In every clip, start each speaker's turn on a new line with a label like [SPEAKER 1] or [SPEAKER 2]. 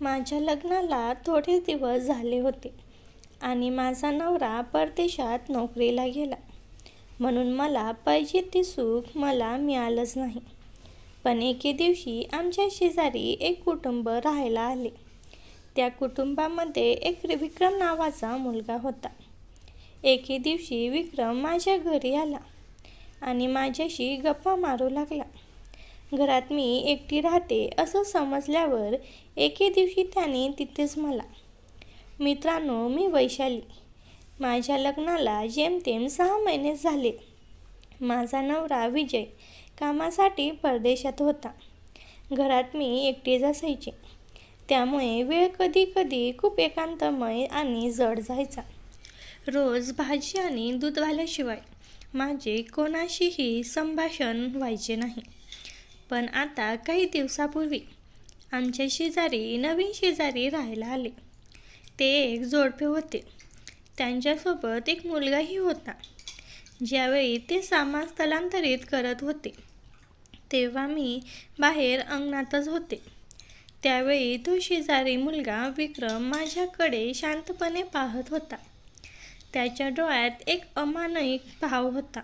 [SPEAKER 1] माझ्या लग्नाला थोडे दिवस झाले होते आणि माझा नवरा परदेशात नोकरीला गेला. म्हणून मला पाहिजे ते सुख मला मिळालंच नाही. पण एके दिवशी आमच्या शेजारी एक कुटुंब राहायला आले. त्या कुटुंबामध्ये एक विक्रम नावाचा मुलगा होता. एके दिवशी विक्रम माझ्या घरी आला आणि माझ्याशी गप्पा मारू लागला. घरात मी एकटी राहते असं समजल्यावर एके दिवशी त्याने तिथेच मला. मित्रांनो मी वैशाली. माझ्या लग्नाला जेमतेम सहा महिने झाले. माझा नवरा विजय कामासाठी परदेशात होता. घरात मी एकटीच असायचे. त्यामुळे वेळ कधी कधी खूप एकांतमय आणि जड जायचा. रोज भाजी आणि दूध आल्याशिवाय माझे कोणाशीही संभाषण व्हायचे नाही. पण आता काही दिवसापूर्वी आमच्या शेजारी नवीन शेजारी राहायला आले. ते एक जोडपे होते. त्यांच्यासोबत एक मुलगाही होता. ज्यावेळी ते सामान स्थलांतरित करत होते तेव्हा मी बाहेर अंगणातच होते. त्यावेळी तो शेजारी मुलगा विक्रम माझ्याकडे शांतपणे पाहत होता. त्याच्या डोळ्यात एक अमानयिक भाव होता.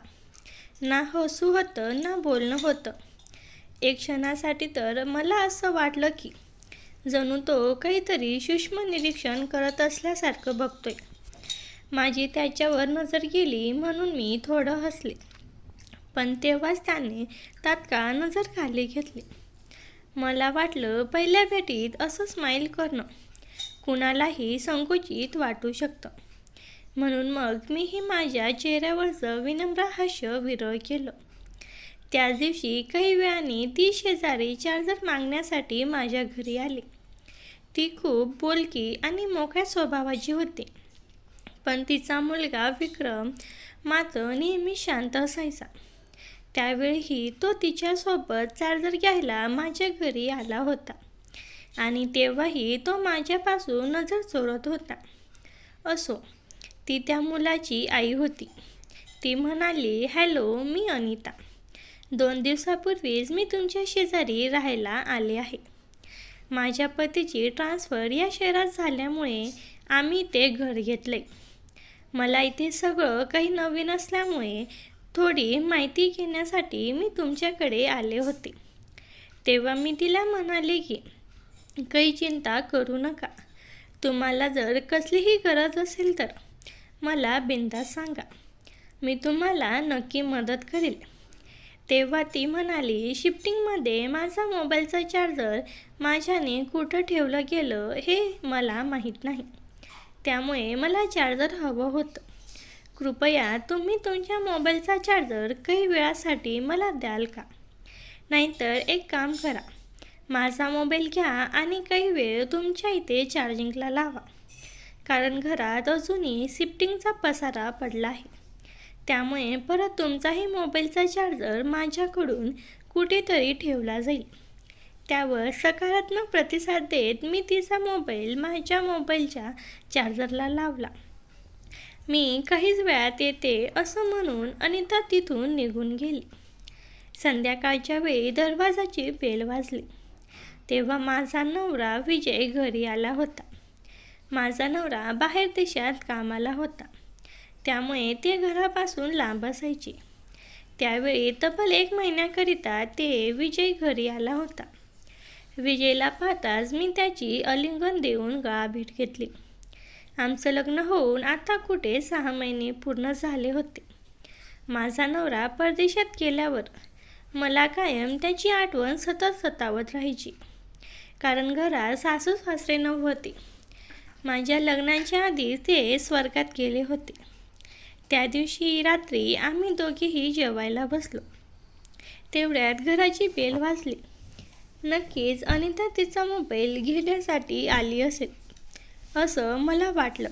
[SPEAKER 1] ना हसू होतं ना बोलणं होतं. एक क्षणासाठी तर मला असं वाटलं की जणू तो काहीतरी सूक्ष्म निरीक्षण करत असल्यासारखं बघतोय. माझी त्याच्यावर नजर गेली म्हणून मी थोडं हसले. पण तेव्हाच त्याने तात्काळ नजर खाली घेतली. मला वाटलं पहिल्या भेटीत असं स्माईल करणं कुणालाही संकुचित वाटू शकतं. म्हणून मग मीही माझ्या चेहऱ्यावरचं विनम्र हास्य विरळ केलं. त्याच दिवशी काही वेळाने ती शेजारी चार्जर मागण्यासाठी माझ्या घरी आली. ती खूप बोलकी आणि मोकळ्या स्वभावाची होती. पण तिचा मुलगा विक्रम मात्र नेहमी शांत असायचा. त्यावेळीही तो तिच्यासोबत चार्जर घ्यायला माझ्या घरी आला होता आणि तेव्हाही तो माझ्यापासून नजर चोरत होता. असो ती त्या मुलाची आई होती. ती म्हणाली हॅलो मी अनिता. दोन दिवसापूर्वीच मी तुमच्या शेजारी राहायला आले आहे. माझ्या पतीची ट्रान्सफर या शहरात झाल्यामुळे आम्ही ते घर घेतले. मला इथे सगळं काही नवीन असल्यामुळे थोडी माहिती घेण्यासाठी मी तुमच्याकडे आले होते. तेव्हा मी तिला म्हणाले की काही चिंता करू नका. तुम्हाला जर कसलीही गरज असेल तर मला बिंदास सांगा. मी तुम्हाला नक्की मदत करेल. तेव्हा ती म्हणाली शिफ्टिंगमध्ये माझा मोबाईलचा चार्जर माझ्याने कुठं ठेवलं गेलं हे मला माहीत नाही. त्यामुळे मला चार्जर हवं होतं. कृपया तुम्ही तुमच्या मोबाईलचा चार्जर काही वेळासाठी मला द्याल का? नाहीतर एक काम करा माझा मोबाईल घ्या आणि काही वेळ तुमच्या इथे चार्जिंगला लावा. कारण घरात अजूनही शिफ्टिंगचा पसारा पडला आहे. त्यामुळे परत तुमचाही मोबाईलचा चार्जर माझ्याकडून कुठेतरी ठेवला जाईल. त्यावर सकारात्मक प्रतिसाद देत मी तिचा मोबाईल माझ्या मोबाईलच्या चार्जरला लावला. मी काहीच वेळात येते असं म्हणून अनिता तिथून निघून गेली. संध्याकाळच्या वेळी दरवाजाची बेल वाजली. तेव्हा माझा नवरा विजय घरी आला होता. माझा नवरा बाहेर देशात कामाला होता. त्यामुळे ते घरापासून लांब असायचे. त्यावेळी तब्बल एक महिन्याकरिता ते विजय घरी आला होता. विजयला पाहताच मी त्याची अलिंगन देऊन गळाभेट घेतली. आमचं लग्न होऊन आता कुठे सहा महिने पूर्ण झाले होते. माझा नवरा परदेशात गेल्यावर मला कायम त्याची आठवण सतत सतावत राहायची. कारण घरात सासू सासरे नव्हते. माझ्या लग्नाच्या आधी ते स्वर्गात गेले होते. त्या दिवशी रात्री आम्ही दोघेही जेवायला बसलो. तेवढ्यात घराची बेल वाजली. नक्कीच अनिता तिचा मोबाईल घेण्यासाठी आली असेल असं मला वाटलं.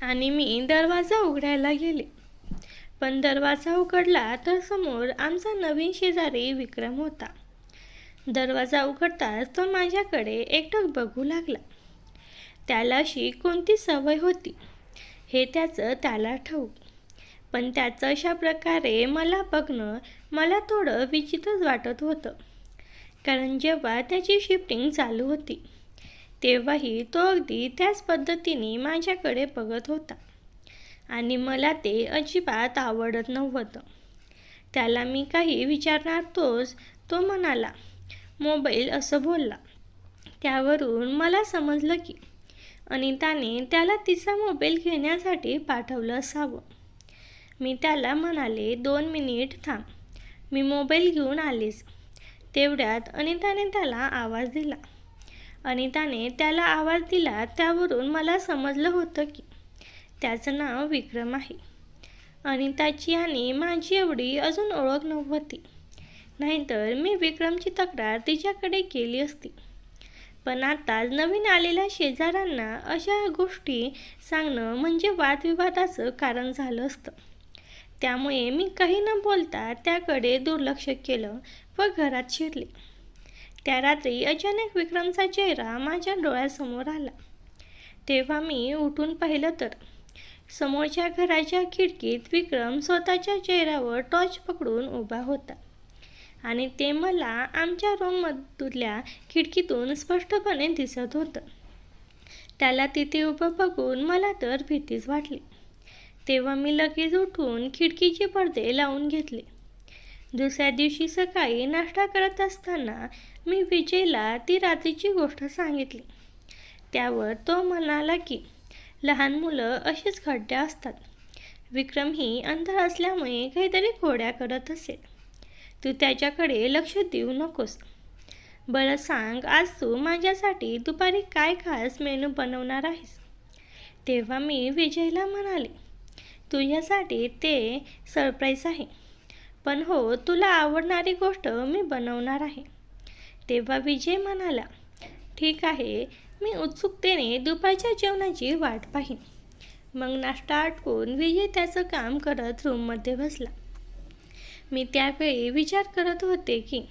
[SPEAKER 1] आणि मी दरवाजा उघडायला गेले. पण दरवाजा उघडला तर समोर आमचा नवीन शेजारी विक्रम होता. दरवाजा उघडताच तो माझ्याकडे एकटक बघू लागला. त्याला अशी कोणती सवय होती? हे त्याचं त्याला ठाऊक. पण त्याचं अशा प्रकारे मला बघणं मला थोडं विचित्रच वाटत होतं. कारण जेव्हा त्याची शिफ्टिंग चालू होती तेव्हाही तो अगदी त्याच पद्धतीने माझ्याकडे बघत होता. आणि मला ते अजिबात आवडत नव्हतं. त्याला मी काही विचारणार तोच तो म्हणाला मोबाईल असं बोलला. त्यावरून मला समजलं की अनिताने त्याला तिचा मोबाईल घेण्यासाठी पाठवलं असावं. मी त्याला म्हणाले दोन मिनिट थांब. मी मोबाईल घेऊन आलीच. तेवढ्यात अनिताने त्याला आवाज दिला. अनिताने त्याला आवाज दिला त्यावरून मला समजलं होतं की त्याचं नाव विक्रम आहे. अनिताची आणि माझी एवढी अजून ओळख नव्हती. नाहीतर मी विक्रमची तक्रार तिच्याकडे केली असती. पण आता नवीन आलेल्या शेजाऱ्यांना अशा गोष्टी सांगणं म्हणजे वादविवादाचं कारण झालं असतं. त्यामुळे मी काही न बोलता त्याकडे दुर्लक्ष केलं व घरात शिरले. त्या रात्री अचानक विक्रमचा चेहरा माझ्या डोळ्यासमोर आला. तेव्हा मी उठून पाहिलं तर समोरच्या घराच्या खिडकीत विक्रम स्वतःच्या चेहऱ्यावर टॉर्च पकडून उभा होता आणि ते मला आमच्या रूममधल्या खिडकीतून स्पष्टपणे दिसत होतं. त्याला तिथे उभं बघून मला तर भीतीच वाटली. तेव्हा मी लगेच उठून खिडकीचे पडदे लावून घेतले. दुसऱ्या दिवशी सकाळी नाश्ता करत असताना मी विजयला ती रात्रीची गोष्ट सांगितली. त्यावर तो म्हणाला की लहान मुलं अशीच खड्डे असतात. विक्रम ही अंधार असल्यामुळे काहीतरी खोड्या करत असेल तू त्याच्याकडे लक्ष देऊ नकोस. बरं सांग आज तू माझ्यासाठी दुपारी काय खास मेनू बनवणार आहेस? तेव्हा मी विजयला म्हणाले तुझ्यासाठी ते सरप्राईज आहे. पण हो तुला आवडणारी गोष्ट मी बनवणार आहे. तेव्हा विजय म्हणाला ठीक आहे मी उत्सुकतेने दुपारच्या जेवणाची वाट पाहीन. मग नाश्ता आटकून विजय त्याचं काम करत रूममध्ये बसला. मी त्यावेळी विचार करत होते की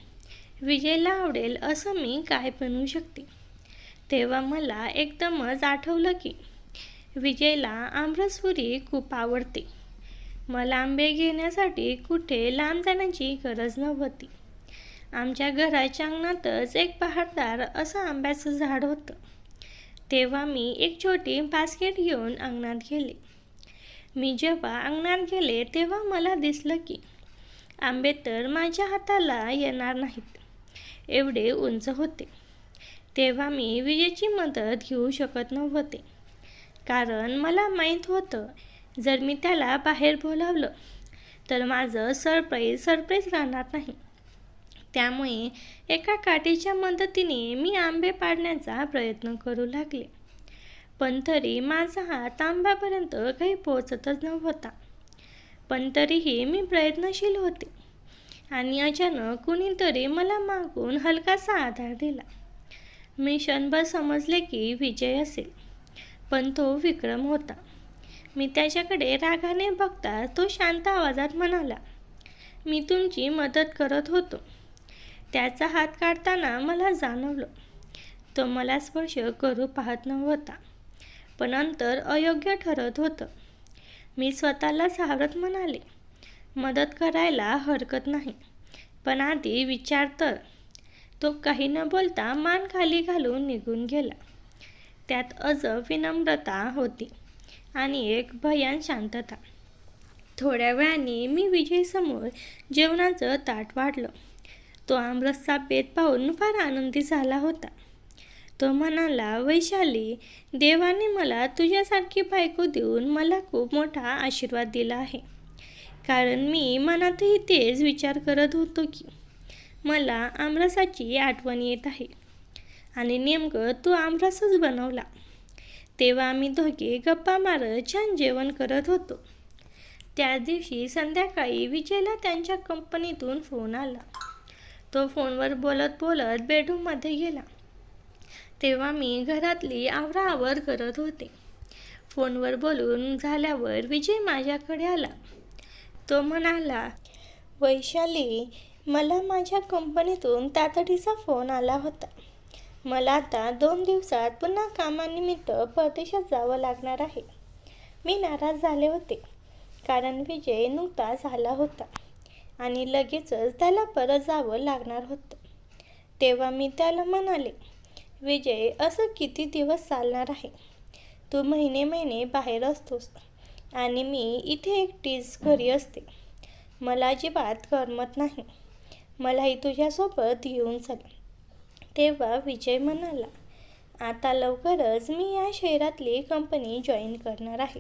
[SPEAKER 1] विजयला आवडेल असं मी काय बनवू शकते? तेव्हा मला एकदमच आठवलं की विजयला आमरसपुरी खूप आवडते. मला आंबे घेण्यासाठी कुठे लांब जाण्याची गरज नव्हती. आमच्या घराच्या अंगणातच एक पहाडदार असं आंब्याचं झाड होतं. तेव्हा मी एक छोटी बास्केट घेऊन अंगणात गेले. मी जेव्हा अंगणात गेले तेव्हा मला दिसलं की आंबे तर माझ्या हाताला येणार नाहीत. एवढे उंच होते. तेव्हा मी विजेची मदत घेऊ शकत नव्हते. कारण मला माहीत होतं. जर मी त्याला बाहेर बोलावलं तर माझं सरप्राईज सरप्राईज राहणार नाही. त्यामुळे एका काठीच्या मदतीने मी आंबे पाडण्याचा प्रयत्न करू लागले. पण तरी माझा हात आंब्यापर्यंत काही पोचतच नव्हता. पण तरीही मी प्रयत्नशील होते. आणि अचानक कुणीतरी मला मागून हलकासा आधार दिला. मी क्षणभर समजले की विजय असेल. पण तो विक्रम होता. मी त्याच्याकडे रागाने बघता तो शांत आवाजात म्हणाला मी तुमची मदत करत होतो. त्याचा हात काढताना मला जाणवलं तो मला स्पर्श करू पाहत नव्हता पण अंतर अयोग्य ठरत होतं. मी स्वतःला सावरत म्हणाले मदत करायला हरकत नाही पण आधी विचार तर. तो काही न बोलता मान खाली घालून निघून गेला. त्यात अजब विनम्रता होती आणि एक भयान शांतता. थोड्या वेळाने मी विजयसमोर जेवणाचं ताट वाढलं. तो आमरसचा बेत पाहून फार आनंदी झाला होता. तो म्हणाला वैशाली देवाने मला तुझ्यासारखी बायको देऊन मला खूप मोठा आशीर्वाद दिला आहे. कारण मी मनातही तेच विचार करत होतो की मला आमरसाची आठवण येत आहे. आणि नेमकं तो आमरसच बनवला. तेव्हा आम्ही दोघे गप्पा मारत छान जेवण करत होतो. त्याच दिवशी संध्याकाळी विजयला त्यांच्या कंपनीतून फोन आला. तो फोनवर बोलत बोलत बेडरूममध्ये गेला. तेव्हा मी घरातली आवराआवर करत होते. फोनवर बोलून झाल्यावर विजय माझ्याकडे आला. तो म्हणाला वैशाली मला माझ्या कंपनीतून तातडीचा फोन आला होता. मला आता दोन दिवसात पुन्हा कामानिमित्त परदेशात जावं लागणार आहे. मी नाराज झाले होते. कारण विजय नुकताच आला होता आणि लगेचच त्याला परत जावं लागणार होतं. तेव्हा मी त्याला म्हणाले विजय असं किती दिवस चालणार आहे? तू महिने महिने बाहेर असतोस आणि मी इथे एकटीच घरी असते. मला अजिबात करमत नाही. मलाही तुझ्यासोबत येऊन चल. तेव्हा विजय म्हणाला आता लवकरच मी या शहरातली कंपनी जॉईन करणार आहे.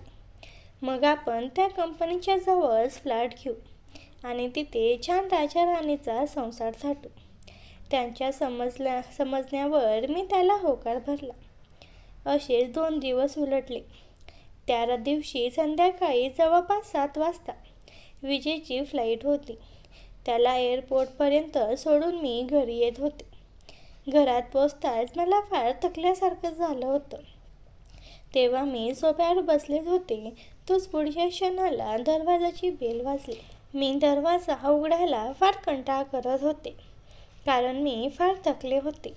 [SPEAKER 1] मग आपण त्या कंपनीच्या जवळच फ्लॅट घेऊ आणि तिथे छान राजा राणीचा संसार थाटू त्यांच्या समजल्या समजण्यावर मी त्याला होकार भरला. असेच दोन दिवस उलटले. त्या दिवशी संध्याकाळी जवळपास सात वाजता विजेची फ्लाईट होती. त्याला एअरपोर्टपर्यंत सोडून मी घरी येत होते. घरात पोचताच मला फार थकल्यासारखं झालं होतं. तेव्हा मी सोफ्यावर बसलेच होते. तोच पुढच्या क्षणाला दरवाजाची बेल वाजली. मी दरवाजा उघडायला फार कंटाळा करत होते. कारण मी फार थकले होते.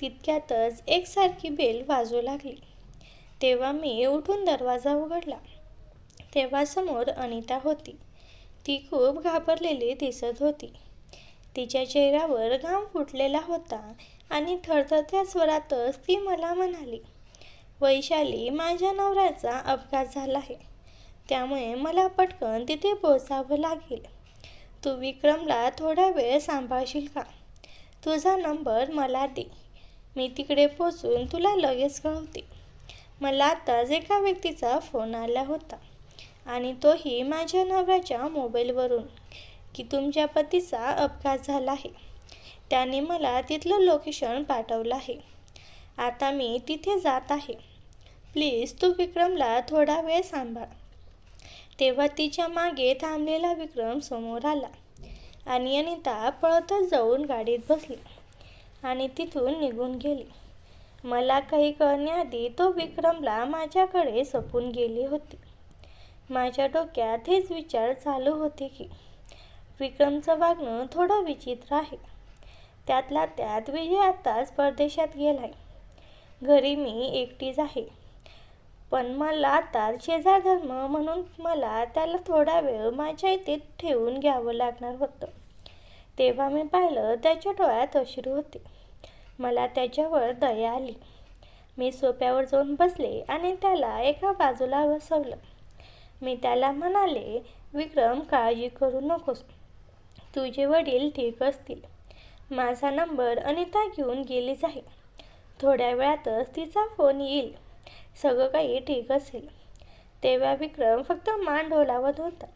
[SPEAKER 1] तितक्यातच एकसारखी बेल वाजू लागली. तेव्हा मी उठून दरवाजा उघडला. तेव्हा समोर अनिता होती. ती खूप घाबरलेली दिसत होती. तिच्या चेहऱ्यावर घाम फुटलेला होता आणि थरथरत्या स्वरातच ती मला म्हणाली वैशाली माझ्या नवऱ्याचा अपघात झाला आहे. त्यामुळे मला पटकन तिथे पोचावं लागेल. तू विक्रमला थोडा वेळ सांभाळशील का? तुझा नंबर मला दे. मी तिकडे पोचून तुला लगेच कळवते. मला आताच एका व्यक्तीचा फोन आला होता आणि तोही माझ्या नवऱ्याच्या मोबाईलवरून. की तुमच्या पतीचा अपघात झाला आहे. त्याने मला तिथलं लोकेशन पाठवलं आहे. आता मी तिथे जात आहे. प्लीज तू विक्रमला थोडा वेळ सांभाळ. तेव्हा तिच्यामागे थांबलेला विक्रम समोर आला आणि अनिता पळतच जाऊन गाडीत बसली आणि तिथून निघून गेली. मला काही कळण्याआधी तो विक्रमला माझ्याकडे सपून गेली होती. माझ्या डोक्यात हेच विचार चालू होते की विक्रमचं वागणं थोडं विचित्र आहे. त्यातला त्यात विजय आत्ताच परदेशात गेलाय. घरी मी एकटीच आहे. पण मला आता शेजार धर्म म्हणून मला त्याला थोडा वेळ माझ्या इथे ठेवून घ्यावं लागणार होतं. तेव्हा मी पाहिलं त्याच्या डोळ्यात अश्रू होते. मला त्याच्यावर दया आली. मी सोप्यावर जाऊन बसले आणि त्याला एका बाजूला बसवलं. मी त्याला म्हणाले विक्रम काळजी करू नकोस. तुझे वडील ठीक असतील. माझा नंबर अनिता घेऊन गेलीच आहे. थोड्या वेळातच तिचा फोन येईल. सगळं काही ठीक असेल. तेव्हा विक्रम फक्त मान डोलावत होता.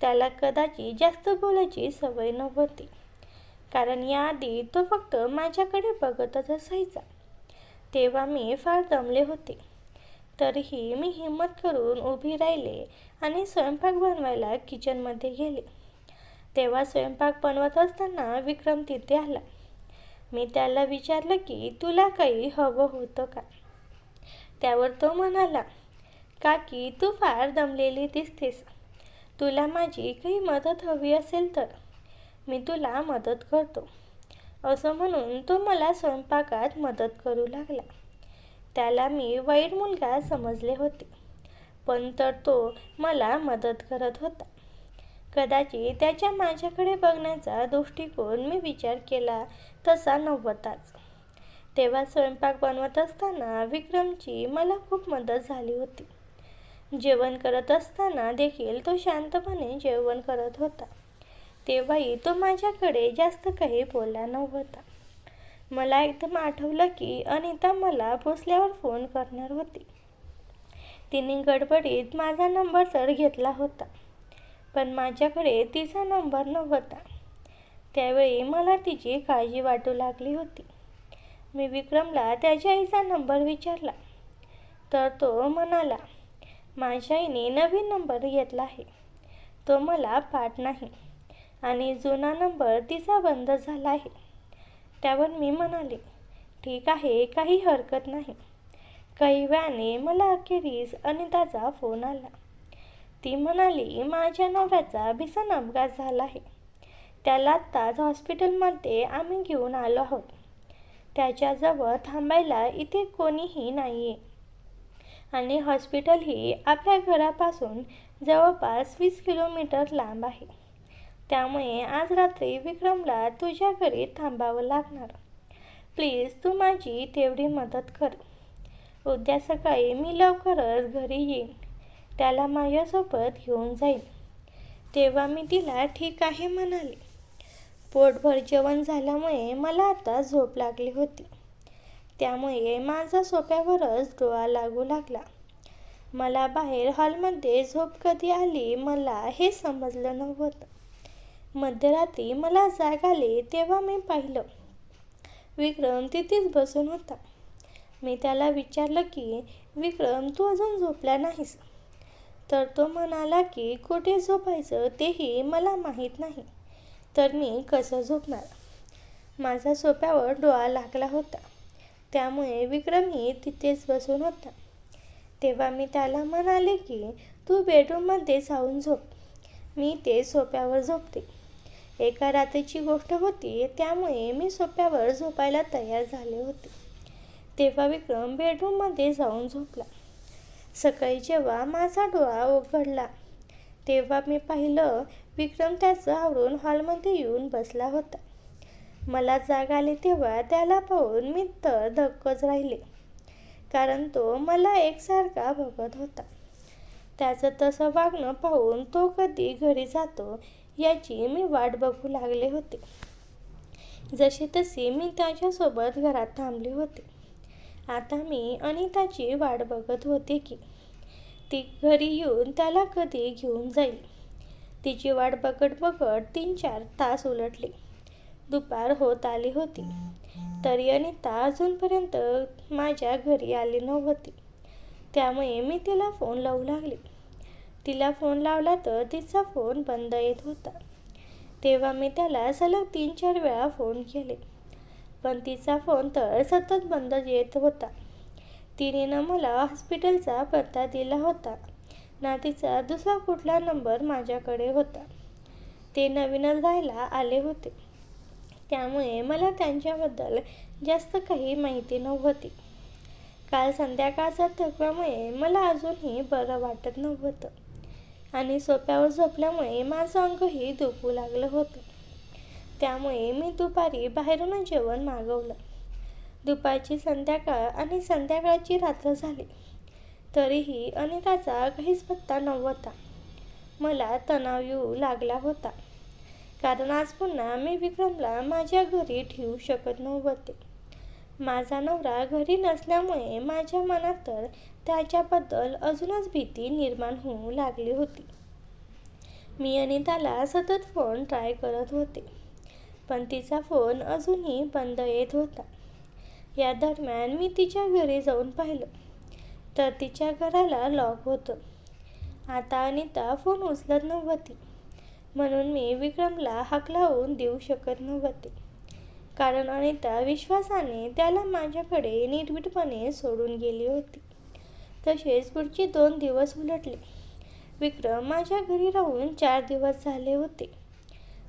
[SPEAKER 1] त्याला कदाचित जास्त बोलायची सवय नव्हती. कारण याआधी तो फक्त माझ्याकडे बघतच असायचा. तेव्हा मी फार दमले होते. तरीही मी हिंमत करून उभी राहिले आणि स्वयंपाक बनवायला किचनमध्ये गेले. तेव्हा स्वयंपाक बनवत असताना विक्रम तिथे आला. मी त्याला विचारलं की तुला काही हवं होतं का? त्यावर तो म्हणाला काकी तू फार दमलेली दिसतेस. तुला माझी काही मदत हवी असेल तर मी तुला मदत करतो. असं म्हणून तो मला स्वयंपाकात मदत करू लागला. त्याला मी वाईट मुलगा समजले होते पण तर तो मला मदत करत होता. कदाचित त्याच्या माझ्याकडे बघण्याचा दृष्टिकोन मी विचार केला तसा नव्हताच. तेव्हा स्वयंपाक बनवत असताना विक्रमची मला खूप मदत झाली होती. जेवण करत असताना देखील तो शांतपणे जेवण करत होता. तेव्हाही तो माझ्याकडे जास्त काही बोलला नव्हता. मला एकदम आठवलं की अनिता मला पोचल्यावर फोन करणार होती. तिने गडबडीत माझा नंबर तर घेतला होता. पण माझ्याकडे तिचा नंबर नव्हता. त्यावेळी मला तिची काळजी वाटू लागली होती. मी विक्रमला त्याच्या आईचा नंबर विचारला. तर तो म्हणाला माझ्या आईने नवीन नंबर घेतला आहे. तो मला पाठ नाही आणि जुना नंबर तिचा बंद झाला आहे. त्यावर मी म्हणाले ठीक आहे काही हरकत नाही. काही वेळाने मला अखेरीस अनिताचा फोन आला. ती म्हणाली माझ्या नवऱ्याचा भीषण अपघात झाला आहे. त्याला आत्ताच हॉस्पिटलमध्ये आम्ही घेऊन आलो आहोत. त्याच्याजवळ थांबायला इथे कोणीही नाही आहे आणि हॉस्पिटलही आपल्या घरापासून जवळपास वीस किलोमीटर लांब आहे. त्यामुळे आज रात्री विक्रमला तुझ्या घरी थांबावं लागणार. प्लीज तू माझी तेवढी मदत कर. उद्या सकाळी मी लवकरच घरी येईन. त्याला माझ्यासोबत घेऊन जाईल. तेव्हा मी तिला ठीक आहे म्हणाले. पोटभर जेवण झाल्यामुळे मला आता झोप लागली होती. त्यामुळे माझा सोप्यावरच डोळा लागू लागला. मला बाहेर हॉलमध्ये झोप कधी आली मला हे समजलं नव्हतं. मध्यरात्री मला जाग आली तेव्हा मी पाहिलं. विक्रम तिथेच बसून होता. मी त्याला विचारलं की विक्रम तू अजून झोपला नाहीस? तर तो म्हणाला की कुठे झोपायचं तेही मला माहीत नाही. तर मी कसं झोपणार? माझा सोप्यावर डोळा लागला होता. त्यामुळे विक्रमही तिथेच बसून होता. तेव्हा मी त्याला म्हणाले की तू बेडरूममध्ये जाऊन झोप. मी ते सोप्यावर झोपते. एका रात्रीची गोष्ट होती त्यामुळे मी सोप्यावर झोपायला तयार झाले होते. तेव्हा विक्रम बेडरूममध्ये जाऊन झोपला. सकाळी जेव्हा माझा डोळा उघडला तेव्हा मी पाहिलं विक्रम त्याचं आवरून हॉलमध्ये येऊन बसला होता. मला जाग आली तेव्हा त्याला पाहून मी तर धक्कच राहिले कारण तो मला एकसारखा बघत होता. त्याचं तसं वागणं पाहून तो कधी घरी जातो याची मी वाट बघू लागले होते. जशी तशी मी त्याच्यासोबत घरात थांबले होते. आता मी अनिताची वाट बघत होते की ती घरी येऊन त्याला कधी घेऊन जाईल. तिची वाट बघत बघत तीन चार तास उलटले. दुपार होत आली होती. तरी अनिता अजूनपर्यंत माझ्या घरी आली नव्हती. त्यामुळे मी तिला फोन लावू लागले. तिला फोन लावला तर तिचा फोन बंद येत होता. तेव्हा मी त्याला सलग तीन चार वेळा फोन केले. पण तिचा फोन तर सतत बंद येत होता. तिने ना मला हॉस्पिटलचा पत्ता दिला होता. ना तिचा दुसरा कुठला नंबर माझ्याकडे होता. ते नवीनच राहायला आले होते. त्यामुळे मला त्यांच्याबद्दल जास्त काही माहिती नव्हती. काल संध्याकाळच्या थकव्यामुळे मला अजूनही बरं वाटत नव्हतं. आणि सोप्यावर झोपल्यामुळे माझं अंगही दुखू लागलं होतं. त्यामुळे मी दुपारी बाहेरूनच जेवण मागवलं. दुपारची संध्याकाळ आणि संध्याकाळची रात्र झाली. तरीही अनिताचा काहीच पत्ता नव्हता. मला तणाव येऊ लागला होता. कारण आज पुन्हा मी विक्रमला माझ्या घरी ठेवू शकत नव्हते. माझा नवरा घरी नसल्यामुळे माझ्या मनात तर त्याच्याबद्दल अजूनच भीती निर्माण होऊ लागली होती. मी अनिताला सतत फोन ट्राय करत होते. पण तिचा फोन अजूनही बंद येत होता. या दरम्यान मी तिच्या घरी जाऊन पाहिलं. तर तिच्या घराला लॉक होतं. आता अनिता फोन उचलत नव्हती. म्हणून मी विक्रमला हाक लावून देऊ शकत नव्हते. कारण अनिता विश्वासाने त्याला माझ्याकडे नीटवीटपणे सोडून गेली होती. तसेच पुढचे दोन दिवस उलटले. विक्रम माझ्या घरी राहून चार दिवस झाले होते.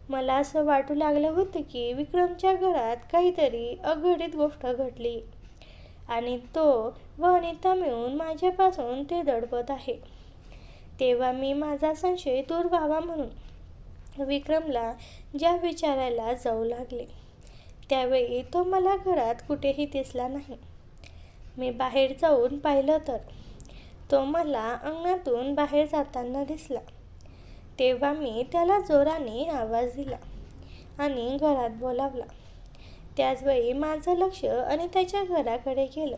[SPEAKER 1] मला असं वाटू लागलं होतं की विक्रमच्या घरात काहीतरी अघटित गोष्ट घडली. आणि तो व अनिता मिळून माझ्यापासून ते दडपत आहे. तेव्हा मी माझा संशय दूर व्हावा म्हणून विक्रमला ज्या विचारायला जाऊ लागले त्यावेळी तो मला घरात कुठेही दिसला नाही. मी बाहेर जाऊन पाहिलं तर तो मला अंगणातून बाहेर जाताना दिसला. तेव्हा मी त्याला जोराने आवाज दिला आणि घरात बोलावला. त्याचवेळी माझं लक्ष अनिताच्या घराकडे गेलं.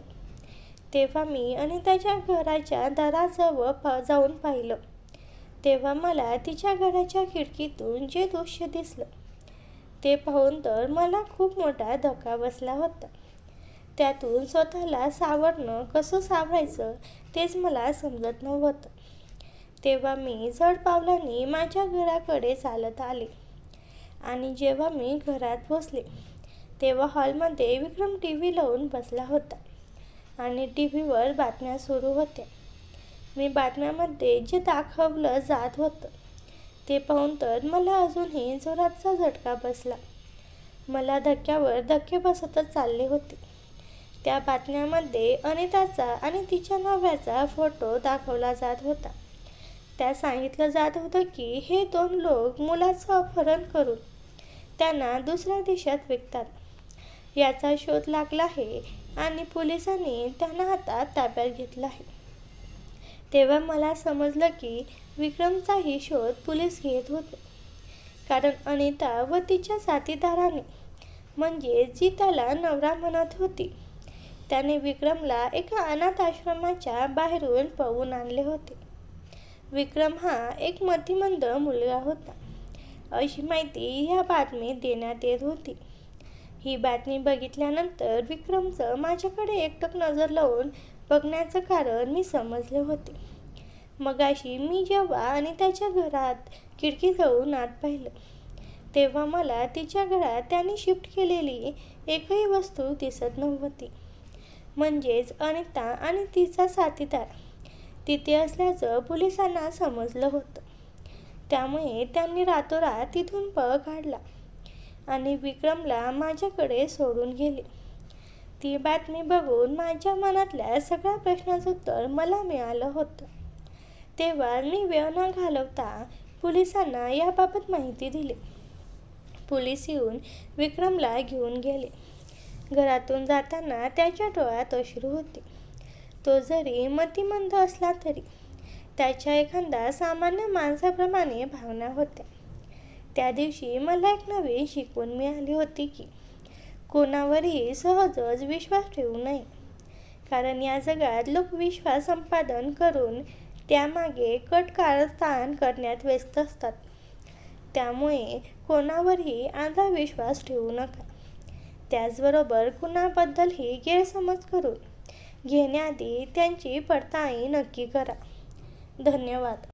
[SPEAKER 1] तेव्हा मी अनिताच्या घराच्या दाराजवळ प जाऊन पाहिलं. तेव्हा मला तिच्या घराच्या खिडकीतून जे दृश्य दिसलं ते पाहून तर मला खूप मोठा धक्का बसला होता. त्यातून स्वतःला सावरणं कसं सावरायचं तेच मला समजत नव्हतं. तेव्हा मी जड पावलांनी माझ्या घराकडे चालत आले. आणि जेव्हा मी घरात बसले तेव्हा हॉलमध्ये विक्रम टी व्ही लावून बसला होता आणि टी व्हीवर बातम्या सुरू होत्या. मी बातम्यामध्ये जे दाखवलं जात होतं ते पाहून तर मला अजूनही जोराचा झटका बसला. मला धक्क्यावर धक्के बसतच चालले होते. त्या बातम्यामध्ये अनिताचा आणि तिच्या नव्याचा फोटो दाखवला जात होता. त्यात सांगितलं जात होतं की हे दोन लोक मुलाचं अपहरण करून त्यांना दुसऱ्या देशात विकतात. याचा शोध लागला आहे आणि पोलिसांनी त्यांना आता ताब्यात घेतलं आहे. तेव्हा मला समजलं की विक्रमचाही शोध पोलीस घेत होते. कारण अनिता व तिच्या साथीदाराने म्हणजे जी त्याला नवरा म्हणत होती त्याने विक्रमला एका अनाथ आश्रमाच्या बाहेरून पळवून आणले होते. विक्रम हा एक मतिमंद मुलगा होता. अशी माहिती ह्या बातमीत देण्यात येत होती. ही बातमी बघितल्यानंतर विक्रमचं माझ्याकडे एकटक नजर लावून बघण्याचं कारण मी समजले होते. मगाशी मी जेव्हा आणि त्याच्या घरात खिडकी जाऊन आत पाहिलं तेव्हा मला तिच्या घरात त्यांनी शिफ्ट केलेली एकही वस्तू दिसत नव्हती. म्हणजेच अनिता आणि तिचा साथीदार. तिथे असल्याचं पोलिसांना समजलं होतं. त्यामुळे त्यांनी रातोरात तिथून पळ काढला आणि विक्रमला माझ्याकडे सोडून गेले. ती बातमी बघून माझ्या मनातल्या सगळ्या प्रश्नाचं उत्तर मला मिळालं होतं. तेव्हा मी वेळ न घालवता पोलिसांना याबाबत माहिती दिली. पोलीस येऊन विक्रमला घेऊन गेले. घरातून जाताना त्याच्या डोळ्यात अश्रू होते. तो जरी मतिमंद असला तरी त्याच्या एखादा सामान्य माणसाप्रमाणे भावना होत्या. त्या दिवशी मला एक नवी शिकवण मिळाली होती की कोणावरही सहजच विश्वास ठेवू नये. कारण या जगात लोक विश्वास संपादन करून त्यामागे कट कारस्थान करण्यात व्यस्त असतात. त्यामुळे कोणावरही आधा विश्वास ठेवू नका. त्याचबरोबर कुणाबद्दलही गैरसमज करून घेण्याआधी त्यांची पडताळणी नक्की करा. धन्यवाद.